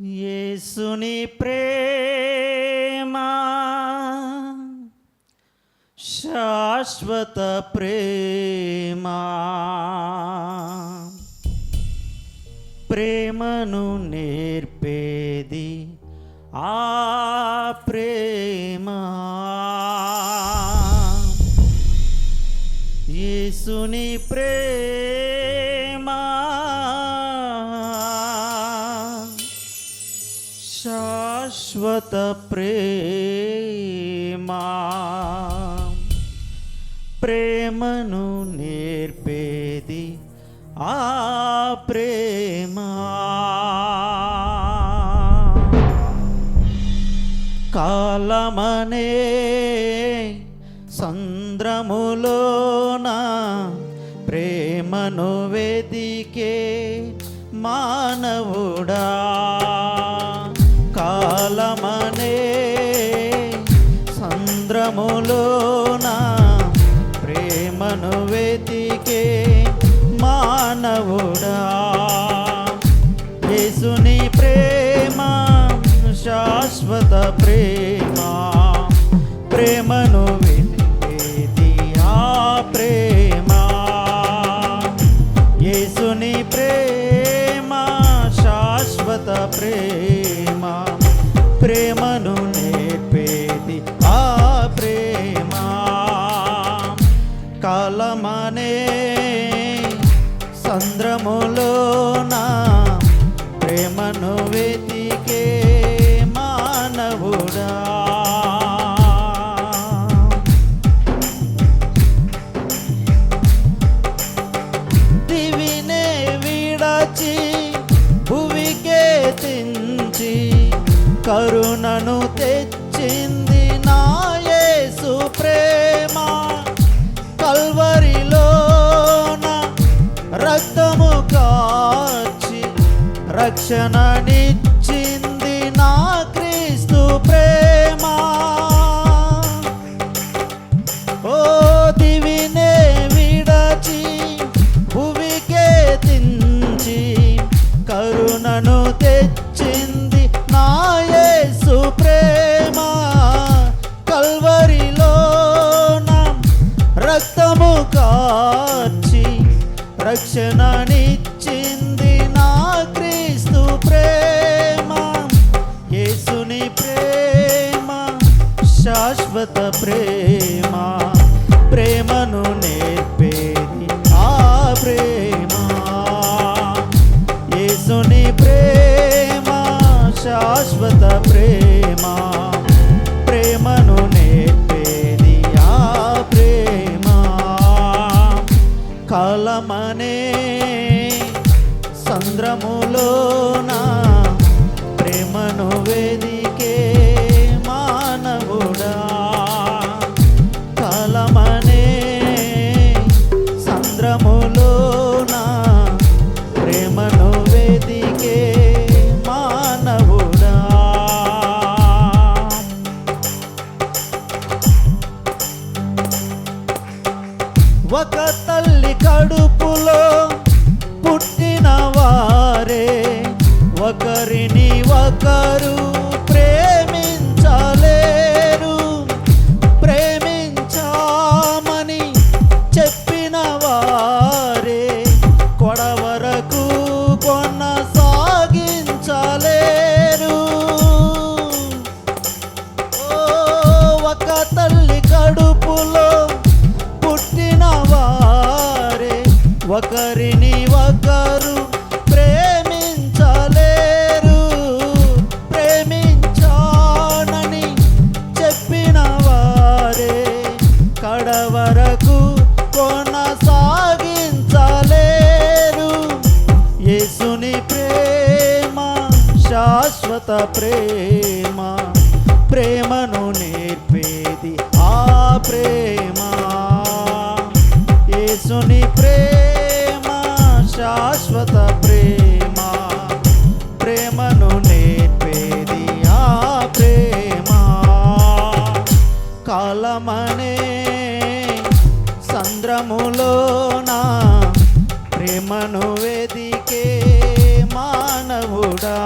యేసుని ప్రేమ శాశ్వత ప్రేమ. ప్రేమను నేర్పేది ఆ ప్రేమ. యేసుని ప్రేమ. శాశ్వత ప్రేమ. ప్రేమను నేర్పేది ఆ ప్రేమా. కాలమనే సంద్రములోన ప్రేమను వెదికే మానవుడా. కాలమనే సంద్రములోన ప్రేమను వెతికే మానవుడా. యేసుని ప్రేమ శాశ్వత ప్రేమ. ప్రేమను వెతికేది ఆ ప్రేమ. యేసుని ప్రేమ శాశ్వత ప్రేమ. ప్రేమను నేర్పేది ఆ ప్రేమ. కాలమనే సంద్రములోన ప్రేమను వెతికే మానవుడా దివినే విడచి భువికే కరుణను తెచ్చింది నాయే యేసు ప్రేమ కల్వరిలోన రక్తము కాచి రక్షణనిచ్చింది నాకు క్రీస్తు ప్రేమ. ఓ దివినే విడచి భువికే తించి కరుణను తెచ్చింది నా యేసు ప్రేమ. కల్వరిలోన రక్తము కార్చి రక్షణనిచ్చింది శాశ్వత ప్రేమ ప్రేమను నేర్పేది ఆ ప్రేమ. యేసుని ప్రేమ శాశ్వత ప్రేమ ప్రేమను నేర్పేది ఆ ప్రేమ. కలమనే సంద్రములోన ప్రేమను వేది ఒక తల్లి కడుపులో పుట్టిన వారే. ఒకరిని ఒకరు ఒకరిని ఒకరు ప్రేమించలేరు. ప్రేమించానని చెప్పిన వారే కడవరకు కొనసాగించలేరు. యేసుని ప్రేమ శాశ్వత ప్రేమ ప్రేమ ప్రేమను నేర్పేది ఆ ప్రేమ. కాలమనే సంద్రములోన ప్రేమను వెదికే మానవుడా.